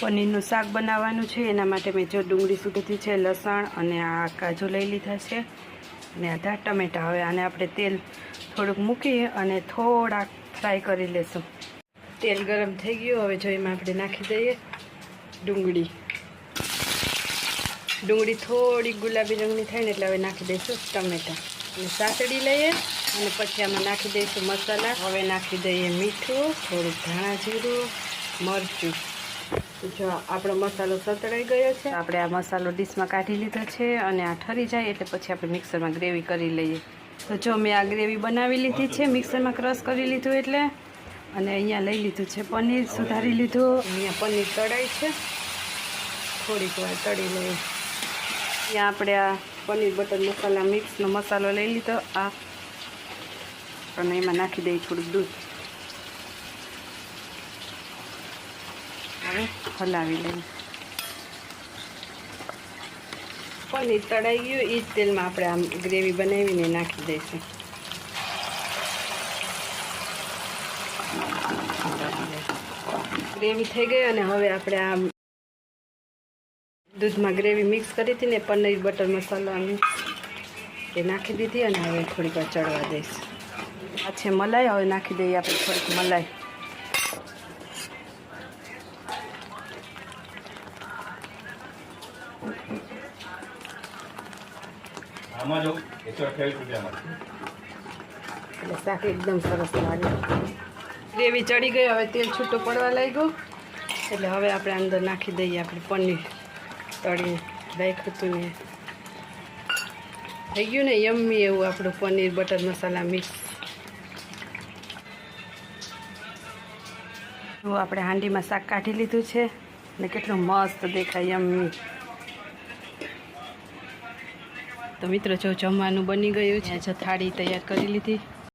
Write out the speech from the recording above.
પનીરનું શાક બનાવવાનું છે. એના માટે મેં જો ડુંગળી સુધીથી છે, લસણ અને આ કાજુ લઈ લીધા છે. અને આધા ટમેટા. હવે આને આપણે તેલ થોડુંક મૂકી અને થોડાક ફ્રાય કરી લેશું. તેલ ગરમ થઈ ગયું. હવે જો એમાં આપણે નાખી દઈએ ડુંગળી. ડુંગળી થોડી ગુલાબી રંગની થાય ને એટલે હવે નાખી દઈશું ટમેટા. અને સાતડી લઈએ અને પછી આમાં નાખી દઈશું મસાલા. હવે નાખી દઈએ મીઠું, થોડુંક ધાણા જીરું, મરચું. જો આપણો મસાલો સતળાઈ ગયો છે. આપણે આ મસાલો ડીશમાં કાઢી લીધો છે અને આ ઠરી જાય એટલે પછી આપણે મિક્સરમાં ગ્રેવી કરી લઈએ. તો જો મેં આ ગ્રેવી બનાવી લીધી છે, મિક્સરમાં ક્રશ કરી લીધું એટલે. અને અહીંયા લઈ લીધું છે પનીર, સુધારી લીધું. અહીંયા પનીર તળાય છે. થોડીક વાર તળી લઈએ. અહીંયા આપણે આ પનીર બટર મસાલા મિક્સનો મસાલો લઈ લીધો. આ અને એમાં નાખી દઈએ થોડુંક દૂધ. હવે હલાવી લઈએ પનીર તળાઈ ગયું એ જ તેલમાં આપણે આમ ગ્રેવી બનાવીને નાખી દઈશું. ગ્રેવી થઈ ગઈ અને હવે આપણે આ દૂધમાં ગ્રેવી મિક્સ કરી હતી ને પનીર બટર મસાલા મિક્સ એ નાખી દીધી અને હવે થોડીક વાર ચડવા દઈશ. આ છે મલાઈ, હવે નાખી દઈએ આપણે થોડીક મલાઈ. આમાં જો એકસો અઠ્યાવીસ રૂપિયામાં એટલે શાક એકદમ સરસ લાગે ગ્રેવી ચડી ગઈ, હવે તેલ છૂટો પડવા લાગ્યું. એટલે હવે આપણે અંદર નાખી દઈએ આપણે પનીર તળી રાખ્યું હતું ને થઈ ગયું ને યમ્મી એવું આપણું પનીર, બટર મસાલા, મિક્સ. આપણે હાંડીમાં શાક કાઢી લીધું છે ને કેટલું મસ્ત દેખાય યમ્મી. તો મિત્રો જો જમવાનું બની ગયું છે જો થાળી તૈયાર કરી લીધી.